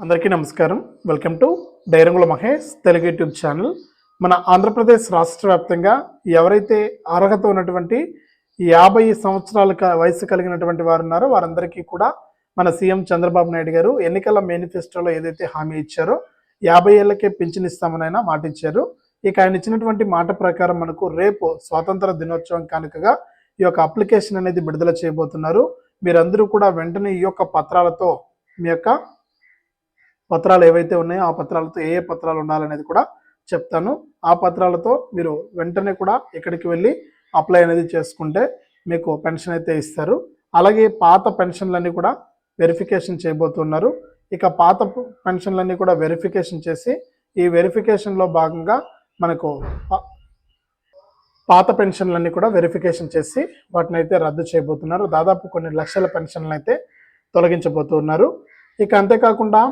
అందరికీ నమస్కారం. Welcome to డైరంగుల మహేష్ తెలుగు యూట్యూబ్ ఛానల్. మన ఆంధ్రప్రదేశ్ రాష్ట్ర వ్యాప్తంగా ఎవరైతే అర్హత ఉన్నటువంటి యాభై సంవత్సరాల వయసు కలిగినటువంటి వారు ఉన్నారో వారందరికీ కూడా మన సీఎం చంద్రబాబు నాయుడు గారు ఎన్నికల మేనిఫెస్టోలో ఏదైతే హామీ ఇచ్చారో యాభై ఏళ్ళకే పింఛన్ ఇస్తామని ఆయన మాట ఇచ్చారు ఇక ఆయన ఇచ్చినటువంటి మాట ప్రకారం మనకు రేపు స్వాతంత్ర దినోత్సవం కానుకగా ఈ యొక్క అప్లికేషన్ అనేది విడుదల చేయబోతున్నారు. మీరందరూ కూడా వెంటనే ఈ యొక్క పత్రాలతో మీ యొక్క పత్రాలు ఏవైతే ఉన్నాయో ఆ పత్రాలతో ఏ ఏ పత్రాలు ఉండాలనేది కూడా చెప్తాను. ఆ పత్రాలతో మీరు వెంటనే కూడా ఎక్కడికి వెళ్ళి అప్లై అనేది చేసుకుంటే మీకు పెన్షన్ అయితే ఇస్తారు. అలాగే పాత పెన్షన్లన్నీ కూడా వెరిఫికేషన్ చేయబోతున్నారు. ఇక పాత పెన్షన్లన్నీ కూడా వెరిఫికేషన్ చేసి ఈ వెరిఫికేషన్లో భాగంగా మనకు పాత పెన్షన్లన్నీ కూడా వెరిఫికేషన్ చేసి వాటిని అయితే రద్దు చేయబోతున్నారు. దాదాపు కొన్ని లక్షల పెన్షన్లు అయితే తొలగించబోతున్నారు. ఇక అంతేకాకుండా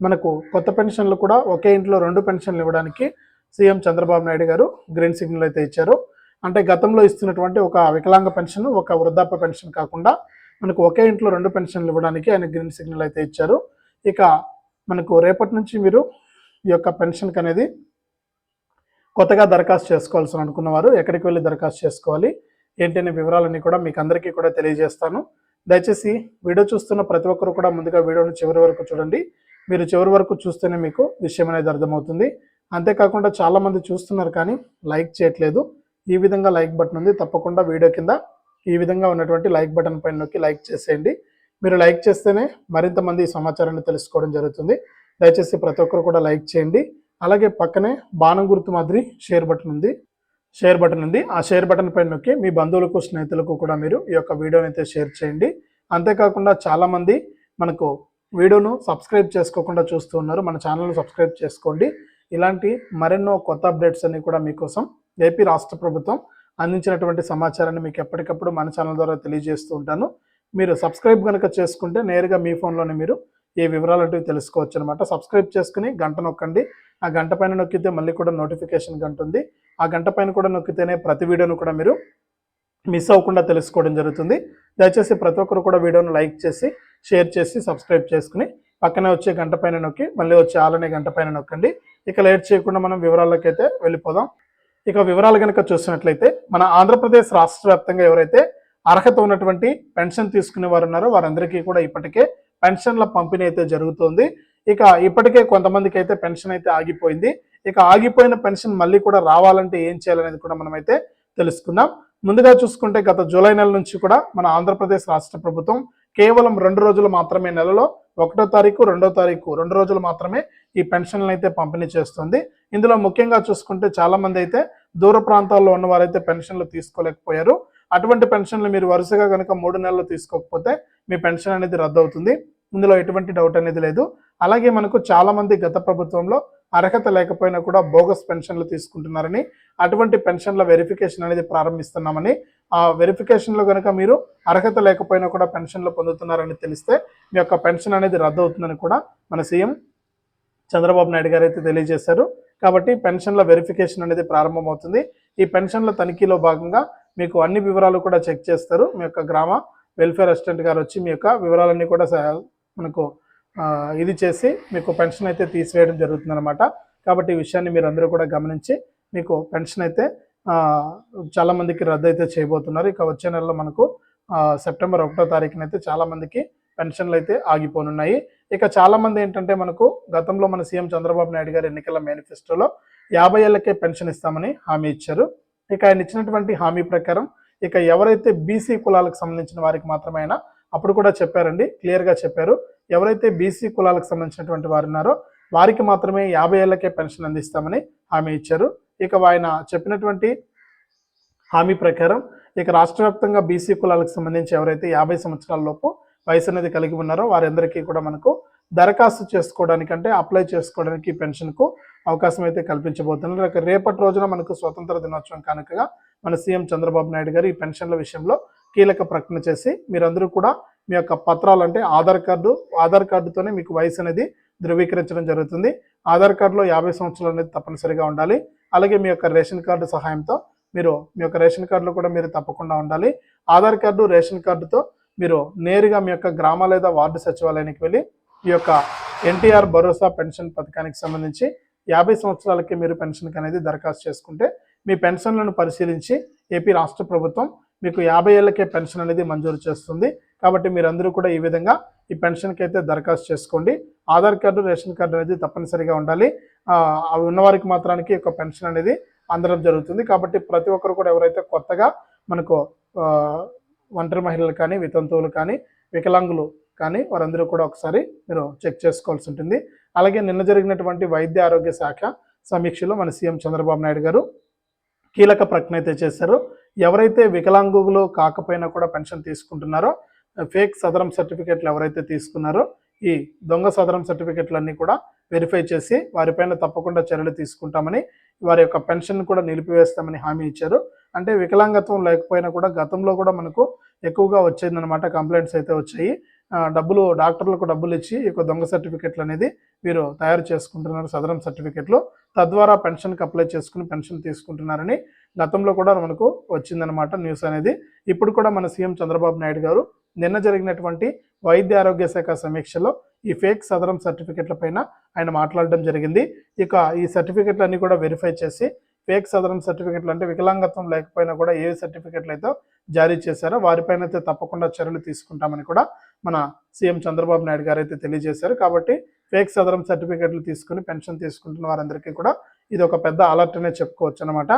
మనకు కొత్త పెన్షన్లు కూడా ఒకే ఇంట్లో రెండు పెన్షన్లు ఇవ్వడానికి సీఎం చంద్రబాబు నాయుడు గారు గ్రీన్ సిగ్నల్ అయితే ఇచ్చారు. అంటే గతంలో ఇస్తున్నటువంటి ఒక వికలాంగ పెన్షన్ ఒక వృద్ధాప్య పెన్షన్ కాకుండా మనకు ఒకే ఇంట్లో రెండు పెన్షన్లు ఇవ్వడానికి ఆయన గ్రీన్ సిగ్నల్ అయితే ఇచ్చారు. ఇక మనకు రేపటి నుంచి మీరు ఈ యొక్క పెన్షన్కి అనేది కొత్తగా దరఖాస్తు చేసుకోవాల్సిన అనుకున్నవారు ఎక్కడికి వెళ్ళి దరఖాస్తు చేసుకోవాలి ఏంటనే వివరాలన్నీ కూడా మీకు అందరికీ కూడా తెలియజేస్తాను. దయచేసి వీడియో చూస్తున్న ప్రతి ఒక్కరు కూడా ముందుగా వీడియోను చివరి వరకు చూడండి. మీరు చివరి వరకు చూస్తేనే మీకు విషయం అనేది అర్థమవుతుంది. అంతేకాకుండా చాలామంది చూస్తున్నారు కానీ లైక్ చేయట్లేదు. ఈ విధంగా లైక్ బటన్ ఉంది. తప్పకుండా వీడియో కింద ఈ విధంగా ఉన్నటువంటి లైక్ బటన్ పైన నొక్కి లైక్ చేసేయండి. మీరు లైక్ చేస్తేనే మరింత మంది ఈ సమాచారాన్ని తెలుసుకోవడం జరుగుతుంది. దయచేసి ప్రతి ఒక్కరు కూడా లైక్ చేయండి. అలాగే పక్కనే బాణం గుర్తు మాదిరి షేర్ బటన్ ఉంది. షేర్ బటన్ ఉంది. ఆ షేర్ బటన్ పైన నొక్కి మీ బంధువులకు స్నేహితులకు కూడా మీరు ఈ యొక్క వీడియోని అయితే షేర్ చేయండి. అంతేకాకుండా చాలామంది మనకు వీడియోను సబ్స్క్రైబ్ చేసుకోకుండా చూస్తూ ఉన్నారు మన ఛానల్ను సబ్స్క్రైబ్ చేసుకోండి. ఇలాంటి మరెన్నో కొత్త అప్డేట్స్ అన్ని కూడా మీకోసం ఏపీ రాష్ట్ర ప్రభుత్వం అందించినటువంటి సమాచారాన్ని మీకు ఎప్పటికప్పుడు మన ఛానల్ ద్వారా తెలియజేస్తూ ఉంటాను. మీరు సబ్స్క్రైబ్ కనుక చేసుకుంటే నేరుగా మీ ఫోన్లోనే మీరు ఏ వివరాలు తెలుసుకోవచ్చు అనమాట సబ్స్క్రైబ్ చేసుకుని గంట నొక్కండి. ఆ గంట పైన నొక్కితే మళ్ళీ కూడా నోటిఫికేషన్ గంట ఉంది. ఆ గంట పైన కూడా నొక్కితేనే ప్రతి వీడియోను కూడా మీరు మిస్ అవ్వకుండా తెలుసుకోవడం జరుగుతుంది. దయచేసి ప్రతి ఒక్కరు కూడా వీడియోను లైక్ చేసి షేర్ చేసి సబ్స్క్రైబ్ చేసుకుని పక్కనే వచ్చే గంట పైన నొక్కి మళ్ళీ వచ్చే ఆలనే గంట పైన నొక్కండి. ఇక లేట్ చేయకుండా మనం వివరాల్లోకైతే వెళ్ళిపోదాం. ఇక వివరాలు కనుక చూసినట్లయితే మన ఆంధ్రప్రదేశ్ రాష్ట్ర వ్యాప్తంగా ఎవరైతే అర్హత ఉన్నటువంటి పెన్షన్ తీసుకునే వారు ఉన్నారో వారందరికీ కూడా ఇప్పటికే పెన్షన్ల పంపిణీ అయితే జరుగుతుంది. ఇక ఇప్పటికే కొంతమందికి అయితే పెన్షన్ అయితే ఆగిపోయింది. ఇక ఆగిపోయిన పెన్షన్ మళ్ళీ కూడా రావాలంటే ఏం చేయాలనేది కూడా మనం అయితే తెలుసుకుందాం. ముందుగా చూసుకుంటే గత జూలై నెల నుంచి కూడా మన ఆంధ్రప్రదేశ్ రాష్ట్ర ప్రభుత్వం కేవలం రెండు రోజులు మాత్రమే నెలలో ఒకటో తారీఖు రెండో తారీఖు రెండు రోజులు మాత్రమే ఈ పెన్షన్లను అయితే పంపిణీ చేస్తుంది. ఇందులో ముఖ్యంగా చూసుకుంటే చాలా మంది అయితే దూర ప్రాంతాల్లో ఉన్న వారైతే పెన్షన్లు తీసుకోలేకపోయారు. అటువంటి పెన్షన్లు మీరు వరుసగా కనుక మూడు నెలలు తీసుకోకపోతే మీ పెన్షన్ అనేది రద్దు అవుతుంది ఇందులో ఎటువంటి డౌట్ అనేది లేదు. అలాగే మనకు చాలామంది గత ప్రభుత్వంలో అర్హత లేకపోయినా కూడా బోగస్ పెన్షన్లు తీసుకుంటున్నారని అటువంటి పెన్షన్ల వెరిఫికేషన్ అనేది ప్రారంభిస్తున్నామని ఆ వెరిఫికేషన్లో కనుక మీరు అర్హత లేకపోయినా కూడా పెన్షన్లు పొందుతున్నారని తెలిస్తే మీ యొక్క పెన్షన్ అనేది రద్దు అవుతుందని కూడా మన సీఎం చంద్రబాబు నాయుడు గారు అయితే తెలియజేశారు. కాబట్టి పెన్షన్ల వెరిఫికేషన్ అనేది ప్రారంభమవుతుంది. ఈ పెన్షన్ల తనిఖీలో భాగంగా మీకు అన్ని వివరాలు కూడా చెక్ చేస్తారు. మీ యొక్క గ్రామ వెల్ఫేర్ అసిస్టెంట్ గారు వచ్చి మీ యొక్క వివరాలన్నీ కూడా మనకు ఇది చేసి మీకు పెన్షన్ అయితే తీసివేయడం జరుగుతుందన్నమాట. కాబట్టి ఈ విషయాన్ని మీరు అందరూ కూడా గమనించి మీకు పెన్షన్ అయితే చాలామందికి చాలా మందికి రద్దు అయితే చేయబోతున్నారు. ఇక వచ్చే నెలలో మనకు సెప్టెంబర్ ఒకటో తారీఖున అయితే చాలా మందికి పెన్షన్లు అయితే ఆగిపోనున్నాయి. ఇక చాలా మంది ఏంటంటే మనకు గతంలో మన సీఎం చంద్రబాబు నాయుడు గారు ఎన్నికల మేనిఫెస్టోలో యాభై ఏళ్ళకే పెన్షన్ ఇస్తామని హామీ ఇచ్చారు. ఇక ఆయన ఇచ్చినటువంటి హామీ ప్రకారం ఇక ఎవరైతే బీసీ కులాలకు సంబంధించిన వారికి మాత్రమే అప్పుడు కూడా చెప్పారండి క్లియర్గా చెప్పారు. ఎవరైతే బీసీ కులాలకు సంబంధించినటువంటి వారు ఉన్నారో వారికి మాత్రమే యాభై ఏళ్ళకే పెన్షన్ అందిస్తామని హామీ ఇచ్చారు. ఇక ఆయన చెప్పినటువంటి హామీ ప్రకారం ఇక రాష్ట్ర వ్యాప్తంగా బీసీ కులాలకు సంబంధించి ఎవరైతే యాభై సంవత్సరాల లోపు వయసు అనేది కలిగి ఉన్నారో వారందరికీ కూడా మనకు దరఖాస్తు చేసుకోవడానికి అంటే అప్లై చేసుకోవడానికి పెన్షన్కు అవకాశం అయితే కల్పించబోతున్నారు. ఇక రేపటి రోజున మనకు స్వతంత్ర దినోత్సవం కనుకగా మన సీఎం చంద్రబాబు నాయుడు గారు ఈ పెన్షన్ల విషయంలో కీలక ప్రకటన చేసి మీరందరూ కూడా మీ యొక్క పత్రాలు అంటే ఆధార్ కార్డు ఆధార్ కార్డుతోనే మీకు వయసు అనేది ధృవీకరించడం జరుగుతుంది. ఆధార్ కార్డులో యాభై సంవత్సరాలు అనేది తప్పనిసరిగా ఉండాలి. అలాగే మీ యొక్క రేషన్ కార్డు సహాయంతో మీరు మీ యొక్క రేషన్ కార్డులో కూడా మీరు తప్పకుండా ఉండాలి. ఆధార్ కార్డు రేషన్ కార్డుతో మీరు నేరుగా మీ యొక్క గ్రామ లేదా వార్డు సచివాలయానికి వెళ్ళి ఈ యొక్క ఎన్టీఆర్ భరోసా పెన్షన్ పథకానికి సంబంధించి యాభై సంవత్సరాలకి మీరు పెన్షన్కి అనేది దరఖాస్తు చేసుకుంటే మీ పెన్షన్లను పరిశీలించి ఏపీ రాష్ట్ర ప్రభుత్వం మీకు యాభై ఏళ్ళకే పెన్షన్ అనేది మంజూరు చేస్తుంది. కాబట్టి మీరందరూ కూడా ఈ విధంగా ఈ పెన్షన్కి అయితే దరఖాస్తు చేసుకోండి. ఆధార్ కార్డు రేషన్ కార్డు అనేది తప్పనిసరిగా ఉండాలి. అవి ఉన్నవారికి మాత్రానికి ఒక పెన్షన్ అనేది అందడం జరుగుతుంది. కాబట్టి ప్రతి ఒక్కరు కూడా ఎవరైతే కొత్తగా మనకు ఒంటరి మహిళలు కానీ వితంతువులు కానీ వికలాంగులు కానీ వారందరూ కూడా ఒకసారి మీరు చెక్ చేసుకోవాల్సి ఉంటుంది. అలాగే నిన్న జరిగినటువంటి వైద్య ఆరోగ్య శాఖ సమీక్షలో మన సీఎం చంద్రబాబు నాయుడు గారు కీలక ప్రకటన అయితే చేశారు. ఎవరైతే వికలాంగులు కాకపోయినా కూడా పెన్షన్ తీసుకుంటున్నారో ఫేక్ సదరం సర్టిఫికేట్లు ఎవరైతే తీసుకున్నారో ఈ దొంగ సదరం సర్టిఫికేట్లన్నీ కూడా వెరిఫై చేసి వారిపైన తప్పకుండా చర్యలు తీసుకుంటామని వారి యొక్క పెన్షన్ కూడా నిలిపివేస్తామని హామీ ఇచ్చారు. అంటే వికలాంగత్వం లేకపోయినా కూడా గతంలో కూడా మనకు ఎక్కువగా వచ్చిందనమాట కంప్లైంట్స్ అయితే వచ్చాయి. డబ్బులు డాక్టర్లకు డబ్బులు ఇచ్చి ఈ యొక్క దొంగ సర్టిఫికెట్లు అనేది వీరు తయారు చేసుకుంటున్నారు సదరం సర్టిఫికెట్లు. తద్వారా పెన్షన్కి అప్లై చేసుకుని పెన్షన్ తీసుకుంటున్నారని గతంలో కూడా మనకు వచ్చిందనమాట న్యూస్ అనేది. ఇప్పుడు కూడా మన సీఎం చంద్రబాబు నాయుడు గారు నిన్న జరిగినటువంటి వైద్య ఆరోగ్య శాఖ సమీక్షలో ఈ ఫేక్ సదరం సర్టిఫికెట్ల పైన ఆయన మాట్లాడడం జరిగింది. ఇక ఈ సర్టిఫికెట్లన్నీ కూడా వెరిఫై చేసి ఫేక్ సదరం సర్టిఫికెట్లు అంటే వికలాంగత్వం లేకపోయినా కూడా ఏ సర్టిఫికెట్లు అయితే జారీ చేశారో వారిపైన అయితే తప్పకుండా చర్యలు తీసుకుంటామని కూడా మన సీఎం చంద్రబాబు నాయుడు గారు అయితే తెలియజేశారు. కాబట్టి ఫేక్ సదరం సర్టిఫికెట్లు తీసుకుని పెన్షన్ తీసుకుంటున్న వారందరికీ కూడా ఇది ఒక పెద్ద అలర్ట్ అనే చెప్పుకోవచ్చు అనమాట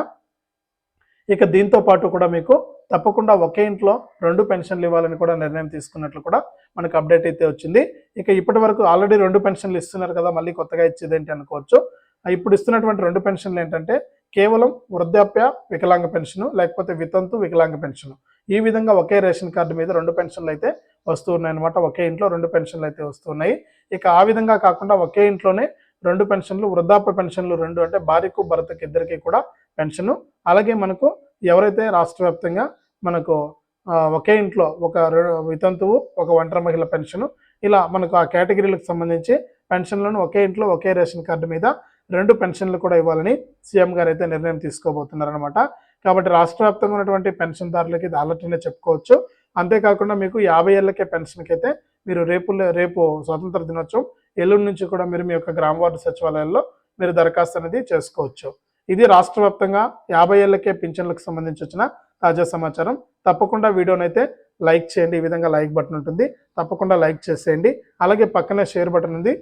ఇక దీంతో పాటు కూడా మీకు తప్పకుండా ఒకే ఇంట్లో రెండు పెన్షన్లు ఇవ్వాలని కూడా నిర్ణయం తీసుకున్నట్లు కూడా మనకు అప్డేట్ అయితే వచ్చింది. ఇక ఇప్పటి వరకు ఆల్రెడీ రెండు పెన్షన్లు ఇస్తున్నారు కదా మళ్ళీ కొత్తగా ఇచ్చేది ఏంటి అనుకోవచ్చు. ఇప్పుడు ఇస్తున్నటువంటి రెండు పెన్షన్లు ఏంటంటే కేవలం వృద్ధాప్య వికలాంగ పెన్షన్ లేకపోతే వితంతు వికలాంగ పెన్షన్. ఈ విధంగా ఒకే రేషన్ కార్డు మీద రెండు పెన్షన్లు అయితే వస్తూ ఉన్నాయి అనమాట ఒకే ఇంట్లో రెండు పెన్షన్లు అయితే వస్తున్నాయి ఇక ఆ విధంగా కాకుండా ఒకే ఇంట్లోనే రెండు పెన్షన్లు వృద్ధాప్య పెన్షన్లు రెండు అంటే భార్యకు భర్తకి ఇద్దరికి కూడా పెన్షన్. అలాగే మనకు ఎవరైతే రాష్ట్ర వ్యాప్తంగా మనకు ఒకే ఇంట్లో ఒక వితంతువు ఒక ఒంటరి మహిళ పెన్షన్ ఇలా మనకు ఆ కేటగిరీలకు సంబంధించి పెన్షన్లను ఒకే ఇంట్లో ఒకే రేషన్ కార్డు మీద రెండు పెన్షన్లు కూడా ఇవ్వాలని సీఎం గారు అయితే నిర్ణయం తీసుకోబోతున్నారనమాట కాబట్టి రాష్ట్ర వ్యాప్తంగా ఉన్నటువంటి పెన్షన్దారులకి ఇది అలర్ట్నే చెప్పుకోవచ్చు. అంతేకాకుండా మీకు యాభై ఏళ్ళకే పెన్షన్కి అయితే మీరు రేపు రేపు స్వాతంత్ర దినోత్సవం ఎల్లుండి నుంచి కూడా మీరు మీ యొక్క గ్రామ వార్డు సచివాలయాల్లో మీరు దరఖాస్తు అనేది చేసుకోవచ్చు. ఇది రాష్ట్ర వ్యాప్తంగా యాభై ఏళ్ళకే పింఛన్లకు సంబంధించి వచ్చిన తాజా సమాచారం. తప్పకుండా వీడియోనైతే లైక్ చేయండి. ఈ విధంగా లైక్ బటన్ ఉంటుంది. తప్పకుండా లైక్ చేసేయండి. అలాగే పక్కనే షేర్ బటన్ ఉంది.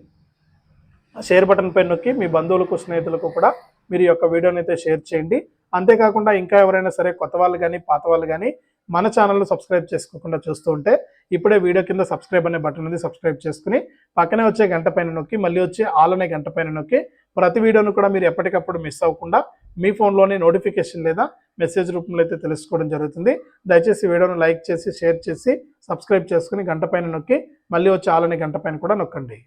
షేర్ బటన్ పై నొక్కి మీ బంధువులకు స్నేహితులకు కూడా మీరు ఈ యొక్క వీడియోని అయితే షేర్ చేయండి. అంతేకాకుండా ఇంకా ఎవరైనా సరే కొత్త వాళ్ళు కానీ పాత వాళ్ళు కానీ మన ఛానల్ను సబ్స్క్రైబ్ చేసుకోకుండా చూస్తూ ఉంటే ఇప్పుడే వీడియో కింద సబ్స్క్రైబ్ అనే బటన్ ఉంది సబ్స్క్రైబ్ చేసుకుని పక్కనే వచ్చే గంట పైన నొక్కి మళ్ళీ వచ్చే ఆల్ అనే గంట పైన నొక్కి ప్రతి వీడియోను కూడా మీరు ఎప్పటికప్పుడు మిస్ అవ్వకుండా మీ ఫోన్లోనే నోటిఫికేషన్ లేదా మెసేజ్ రూపంలో అయితే తెలుసుకోవడం జరుగుతుంది. దయచేసి వీడియోను లైక్ చేసి షేర్ చేసి సబ్స్క్రైబ్ చేసుకుని గంట పైన నొక్కి మళ్ళీ వచ్చే ఆల్ అనే గంట పైన కూడా నొక్కండి.